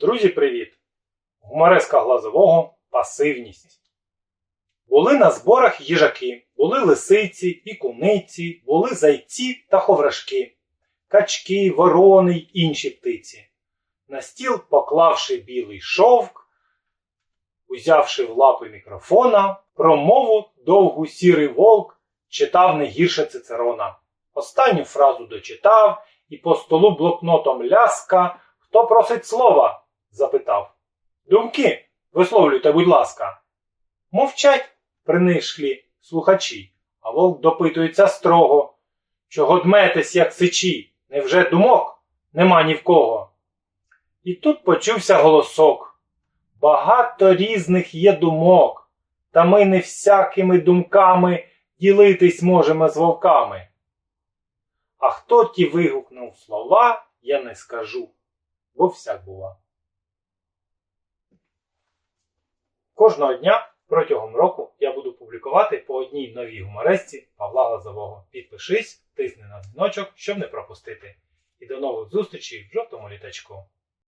Друзі, привіт! Гумореска глазового пасивність. Були на зборах їжаки, були лисиці і куниці, були зайці та ховрашки, качки, ворони й інші птиці. На стіл поклавши білий шовк, узявши в лапи мікрофона, промову довгу сірий вовк читав не гірше Цицерона. Останню фразу дочитав і по столу блокнотом ляска Хто просить слова? Запитав. Думки, висловлюйте, будь ласка. Мовчать принишлі слухачі, а вовк допитується строго. Чого дметесь, як сичі? Невже думок нема ні в кого? І тут почувся голосок. Багато різних є думок, та ми не всякими думками ділитись можемо з вовками. А хто ті вигукнув слова, я не скажу бо всяк бува. Кожного дня протягом року я буду публікувати по одній новій гуморесці Павла Глазового. Підпишись, тисни на дзвіночок, щоб не пропустити. І до нових зустрічей в жовтому літачку.